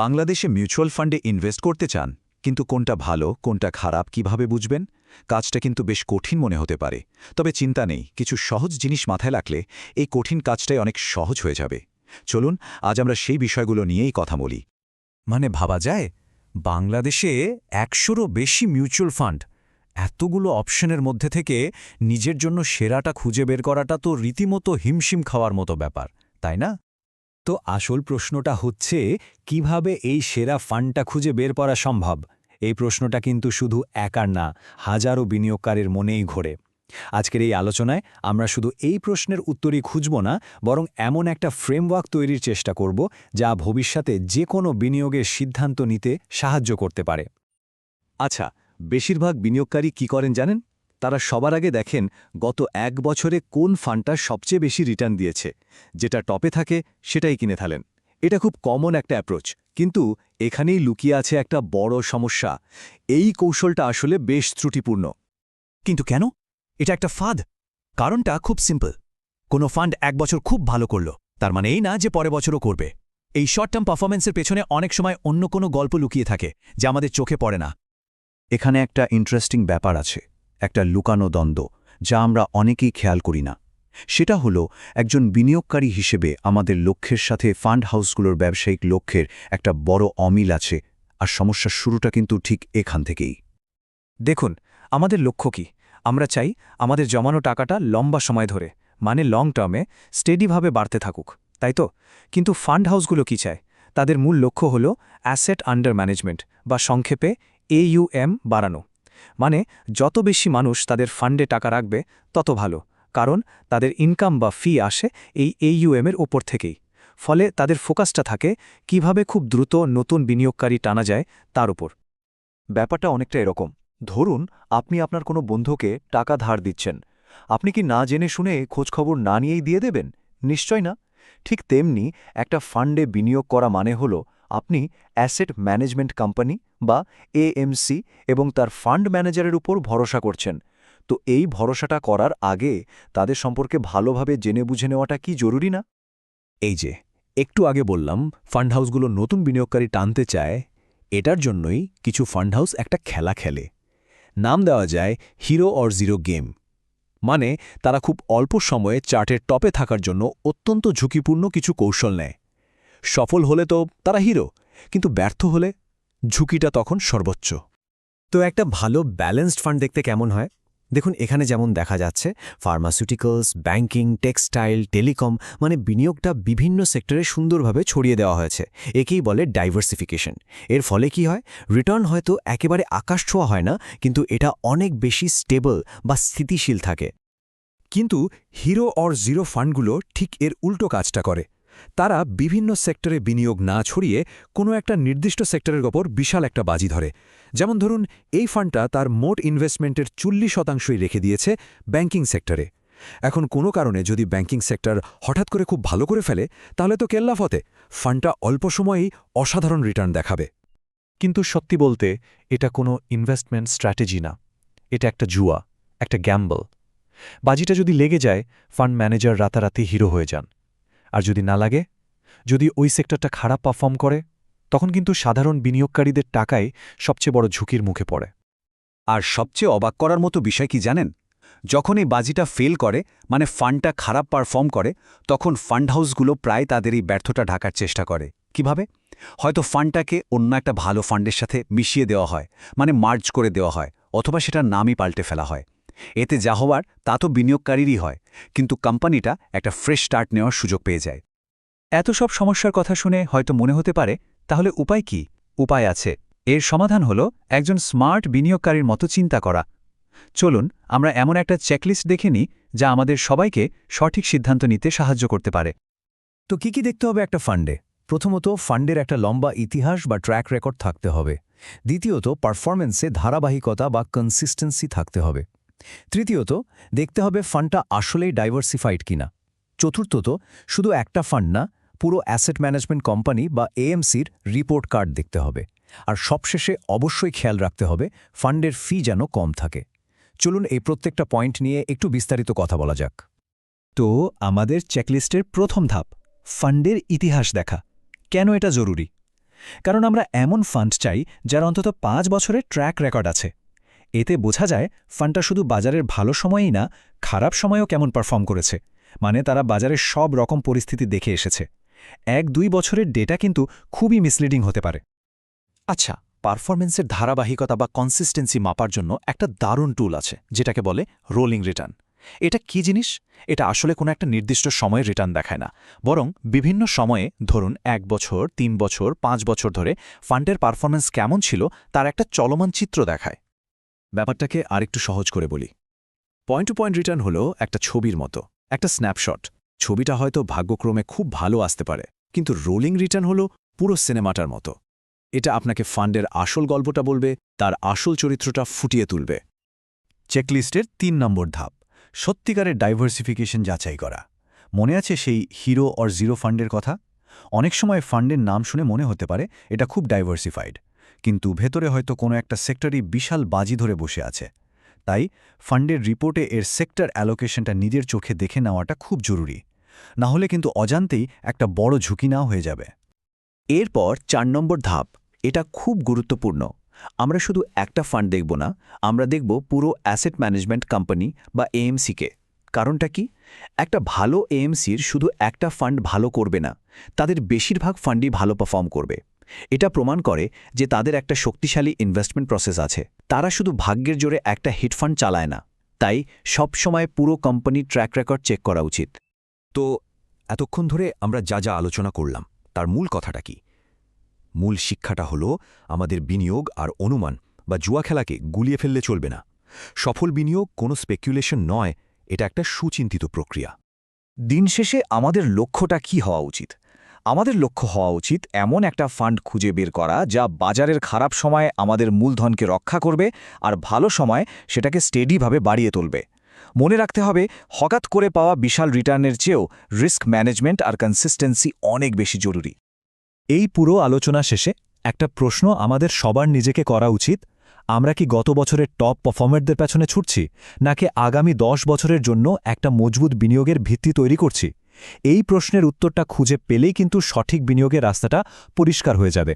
বাংলাদেশে মিউচুয়াল ফান্ডে ইনভেস্ট করতে চান, কিন্তু কোনটা ভালো, কোনটা খারাপ কীভাবে বুঝবেন? কাজটা কিন্তু বেশ কঠিন মনে হতে পারে। তবে চিন্তা নেই, কিছু সহজ জিনিস মাথায় রাখলে এই কঠিন কাজটাই অনেক সহজ হয়ে যাবে। চলুন, আজ আমরা সেই বিষয়গুলো নিয়েই কথা বলি। মানে ভাবা যায়, বাংলাদেশে একশোরও বেশি মিউচুয়াল ফান্ড, এতগুলো অপশনের মধ্যে থেকে নিজের জন্য সেরাটা খুঁজে বের করাটা তো রীতিমতো হিমশিম খাওয়ার মতো ব্যাপার, তাই না? তো আসল প্রশ্নটা হচ্ছে, কীভাবে এই সেরা ফান্ডটা খুঁজে বের করা সম্ভব? এই প্রশ্নটা কিন্তু শুধু একার না, হাজারো বিনিয়োগকারীর মনেই ঘোরে। আজকের এই আলোচনায় আমরা শুধু এই প্রশ্নের উত্তরই খুঁজব না, বরং এমন একটা ফ্রেমওয়ার্ক তৈরির চেষ্টা করব, যা ভবিষ্যতে যে কোনো বিনিয়োগের সিদ্ধান্ত নিতে সাহায্য করতে পারে। আচ্ছা বেশিরভাগ বিনিয়োগকারী কি করেন জানেন? তারা সবার আগে দেখেন গত এক বছরে কোন ফান্ডটা সবচেয়ে বেশি রিটার্ন দিয়েছে। যেটা টপে থাকে, সেটাই কিনে থালেন এটা খুব কমন একটা অ্যাপ্রোচ। কিন্তু এখানেই লুকিয়ে আছে একটা বড় সমস্যা। এই কৌশলটা আসলে বেশ ত্রুটিপূর্ণ। কিন্তু কেন? এটা একটা ফাঁদ। কারণটা খুব সিম্পল। কোনো ফান্ড এক বছর খুব ভালো করল। তার মানে এই না যে পরে বছরও করবে। এই শর্ট টার্ম পারফরমেন্সের পেছনে অনেক সময় অন্য কোনো গল্প লুকিয়ে থাকে, যা আমাদের চোখে পড়ে না। এখানে একটা ইন্টারেস্টিং ব্যাপার আছে। একটা লুকানো দ্বন্দ্ব, যা আমরা অনেকেই খেয়াল করি না। সেটা হলো, একজন বিনিয়োগকারী হিসেবে আমাদের লক্ষ্যের সাথে ফান্ড হাউসগুলোর ব্যবসায়িক লক্ষ্যের একটা বড় অমিল আছে, আর সমস্যার শুরুটা কিন্তু ঠিক এখান থেকেই। দেখুন, আমাদের লক্ষ্য কি? আমরা চাই আমাদের জমানো টাকাটা লম্বা সময় ধরে মানে লং টার্মে স্টেডিভাবে বাড়তে থাকুক, তাই তো? কিন্তু ফান্ড হাউসগুলো কি চায়? তাদের মূল লক্ষ্য হল অ্যাসেট আন্ডার ম্যানেজমেন্ট বা সংক্ষেপে এইউএম বাড়ানো। মানে যত বেশি মানুষ তাদের ফান্ডে টাকা রাখবে, তত ভালো, কারণ তাদের ইনকাম বা ফি আসে এই এইউএম এর ওপর থেকেই। ফলে তাদের ফোকাসটা থাকে কীভাবে খুব দ্রুত নতুন বিনিয়োগকারী টানা যায় তার উপর। ব্যাপারটা অনেকটা এরকম। ধরুন, আপনি আপনার কোনো বন্ধুকে টাকা ধার দিচ্ছেন। আপনি কি না জেনে শুনে খোঁজখবর না নিয়েই দিয়ে দেবেন? নিশ্চয় না। ঠিক তেমনি একটা ফান্ডে বিনিয়োগ করা মানে হল আপনি অ্যাসেট ম্যানেজমেন্ট কোম্পানি বা এএমসি এবং তার ফান্ড ম্যানেজারের উপর ভরসা করছেন। তো এই ভরসাটা করার আগে তাদের সম্পর্কে ভালোভাবে জেনে বুঝে নেওয়াটা কি জরুরি না? এই যে, একটু আগে বললাম, ফান্ড হাউসগুলো নতুন বিনিয়োগকারী টানতে চায়, এটার জন্যই কিছু ফান্ড হাউস একটা খেলা খেলে। নাম দেওয়া যায় হিরো অর জিরো গেম। মানে তারা খুব অল্প সময়ে চার্টের টপে থাকার জন্য অত্যন্ত ঝুঁকিপূর্ণ কিছু কৌশল নেয়। সফল হলে তো তারা হিরো, কিন্তু ব্যর্থ হলে ঝুঁকিটা তখন সর্বোচ্চ। তো একটা ভালো ব্যালেন্সড ফান্ড দেখতে কেমন হয়? দেখুন, এখানে যেমন দেখা যাচ্ছে, ফার্মাসিউটিক্যালস, ব্যাংকিং, টেক্সটাইল, টেলিকম মানে বিনিয়োগটা বিভিন্ন সেক্টরে সুন্দরভাবে ছড়িয়ে দেওয়া হয়েছে। একেই বলে ডাইভার্সিফিকেশন। এর ফলে কি হয়? রিটার্ন হয়তো একেবারে আকাশ ছোঁয়া হয় না, কিন্তু এটা অনেক বেশি স্টেবল বা স্থিতিশীল থাকে। কিন্তু হিরো অর জিরো ফান্ডগুলো ঠিক এর উল্টো কাজটা করে। তারা বিভিন্ন সেক্টরে বিনিয়োগ না ছড়িয়ে কোনো একটা নির্দিষ্ট সেক্টরের ওপর বিশাল একটা বাজি ধরে। যেমন ধরুন, এই ফান্ডটা তার মোট ইনভেস্টমেন্টের চল্লিশ শতাংশই রেখে দিয়েছে ব্যাংকিং সেক্টরে এখন কোনো কারণে যদি ব্যাংকিং সেক্টর হঠাৎ করে খুব ভালো করে ফেলে, তাহলে তো কেল্লাফতে ফান্ডটা অল্প সময়েই অসাধারণ রিটার্ন দেখাবে। কিন্তু সত্যি বলতে, এটা কোনো ইনভেস্টমেন্ট স্ট্র্যাটেজি না। এটা একটা জুয়া, একটা গ্যাম্বল বাজিটা যদি লেগে যায় ফান্ড ম্যানেজার রাতারাতি হিরো হয়ে যান। আর যদি না লাগে? যদি ওই সেক্টরটা খারাপ পারফর্ম করে, তখন কিন্তু সাধারণ বিনিয়োগকারীদের টাকায় সবচেয়ে বড় ঝুঁকির মুখে পড়ে। আর সবচেয়ে অবাক করার মতো বিষয় কি জানেন? যখন এই বাজিটা ফেল করে মানে ফান্ডটা খারাপ পারফর্ম করে, তখন ফান্ড হাউসগুলো প্রায় তাদের এই ব্যর্থতা ঢাকার চেষ্টা করে। কীভাবে? হয়তো ফান্ডটাকে অন্য একটা ভালো ফান্ডের সাথে মিশিয়ে দেওয়া হয় মানে মার্জ করে দেওয়া হয়, অথবা সেটার নামই পাল্টে ফেলা হয়। এতে যা হওয়ার তা তো বিনিয়োগকারীরই হয়, কিন্তু কোম্পানিটা একটা ফ্রেশ স্টার্ট নেওয়ার সুযোগ পেয়ে যায়। এত সব সমস্যার কথা শুনে হয়তো মনে হতে পারে, তাহলে উপায় কি? উপায় আছে। এর সমাধান হল একজন স্মার্ট বিনিয়োগকারীর মতো চিন্তা করা। চলুন, আমরা এমন একটা চেকলিস্ট দেখে নিই, যা আমাদের সবাইকে সঠিক সিদ্ধান্ত নিতে সাহায্য করতে পারে। তো কি কি দেখতে হবে একটা ফান্ডে? প্রথমত, ফান্ডের একটা লম্বা ইতিহাস বা ট্র্যাক রেকর্ড থাকতে হবে। দ্বিতীয়ত পারফরমেন্সে ধারাবাহিকতা বা কনসিস্টেন্সি থাকতে হবে। তৃতীয়ত, দেখতে হবে ফান্ডটা আসলেই ডাইভার্সিফাইড কিনা। চতুর্থত, শুধু একটা ফান্ড না, পুরো অ্যাসেট ম্যানেজমেন্ট কোম্পানি বা এএমসির রিপোর্ট কার্ড দেখতে হবে। আর সবশেষে অবশ্যই খেয়াল রাখতে হবে, ফান্ডের ফি যেন কম থাকে। চলুন এই প্রত্যেকটা পয়েন্ট নিয়ে একটু বিস্তারিত কথা বলা যাক। তো, আমাদের চেকলিস্টের প্রথম ধাপ, ফান্ডের ইতিহাস দেখা। কেন এটা জরুরি? কারণ আমরা এমন ফান্ড চাই, যার অন্তত পাঁচ বছরের ট্র্যাক রেকর্ড আছে। এতে বোঝা যায় ফান্ডটা শুধু বাজারের ভালো সময়েই না, খারাপ সময়েও কেমন পারফর্ম করেছে। মানে তারা বাজারের সব রকম পরিস্থিতি দেখে এসেছে। এক দুই বছরের ডেটা কিন্তু খুবই মিসলিডিং হতে পারে। আচ্ছা পারফরমেন্সের ধারাবাহিকতা বা কনসিস্টেন্সি মাপার জন্য একটা দারুণ টুল আছে, যেটাকে বলে রোলিং রিটার্ন এটা কি জিনিস? এটা আসলে কোনো একটা নির্দিষ্ট সময়ে রিটার্ন দেখায় না। বরং বিভিন্ন সময়ে, ধরুন এক বছর, তিন বছর, পাঁচ বছর ধরে ফান্ডের পারফরমেন্স কেমন ছিল, তার একটা চলমান চিত্র দেখায়। ব্যাপারটাকে আরেকটু সহজ করে বলি। পয়েন্ট টু পয়েন্ট রিটার্ন হলো একটা ছবির মতো, একটা স্ন্যাপশট ছবিটা হয়তো ভাগ্যক্রমে খুব ভালো আসতে পারে, কিন্তু রোলিং রিটার্ন হলো পুরো সিনেমাটার মতো। এটা আপনাকে ফান্ডের আসল গল্পটা বলবে, তার আসল চরিত্রটা ফুটিয়ে তুলবে। চেকলিস্টের তিন নম্বর ধাপ, সত্যিকারের ডাইভার্সিফিকেশন যাচাই করা। মনে আছে সেই হিরো অর জিরো ফান্ডের কথা? অনেক সময় ফান্ডের নাম শুনে মনে হতে পারে এটা খুব ডাইভার্সিফাইড কিন্তু ভেতরে হয়তো কোনো একটা সেক্টরই বিশাল বাজি ধরে বসে আছে। তাই ফান্ডের রিপোর্টে এর সেক্টর অ্যালোকেশনটা নিজের চোখে দেখে নেওয়াটা খুব জরুরি। না হলে কিন্তু অজান্তেই একটা বড় ঝুঁকি নাও হয়ে যাবে। এরপর চার নম্বর ধাপ, এটা খুব গুরুত্বপূর্ণ। আমরা শুধু একটা ফান্ড দেখব না, আমরা দেখব পুরো অ্যাসেট ম্যানেজমেন্ট কোম্পানি বা এএমসিকে কারণটা কি? একটা ভালো এএমসির শুধু একটা ফান্ড ভালো করবে না, তাদের বেশিরভাগ ফান্ডই ভালো পারফর্ম করবে। এটা প্রমাণ করে যে তাদের একটা শক্তিশালী ইনভেস্টমেন্ট প্রসেস আছে। তারা শুধু ভাগ্যের জোরে একটা হিট ফান্ড চালায় না, তাই সবসময় পুরো কোম্পানির ট্র্যাক রেকর্ড চেক করা উচিত। তো এতক্ষণ ধরে আমরা যা যা আলোচনা করলাম, তার মূল কথাটা কি? মূল শিক্ষাটা হলো, আমাদের বিনিয়োগ আর অনুমান বা জুয়া খেলাকে গুলিয়ে ফেললে চলবে না। সফল বিনিয়োগ কোনো স্পেকুলেশন নয়, এটা একটা সুচিন্তিত প্রক্রিয়া। দিন শেষে আমাদের লক্ষ্যটা কি হওয়া উচিত? আমাদের লক্ষ্য হওয়া উচিত এমন একটা ফান্ড খুঁজে বের করা যা বাজারের খারাপ সময়ে আমাদের মূলধনকে রক্ষা করবে আর ভালো সময় সেটাকে স্টেডিভাবে বাড়িয়ে তুলবে। মনে রাখতে হবে, হঠাৎ করে পাওয়া বিশাল রিটার্নের চেয়েও রিস্ক ম্যানেজমেন্ট আর কনসিস্টেন্সি অনেক বেশি জরুরি। এই পুরো আলোচনা শেষে একটা প্রশ্ন আমাদের সবার নিজেকে করা উচিত, আমরা কি গত বছরের টপ পারফর্মারদের পেছনে ছুটছি, নাকি আগামী দশ বছরের জন্য একটা মজবুত বিনিয়োগের ভিত্তি তৈরি করছি? এই প্রশ্নের উত্তরটা খুঁজে পেলেই কিন্তু সঠিক বিনিয়োগের রাস্তাটা পরিষ্কার হয়ে যাবে।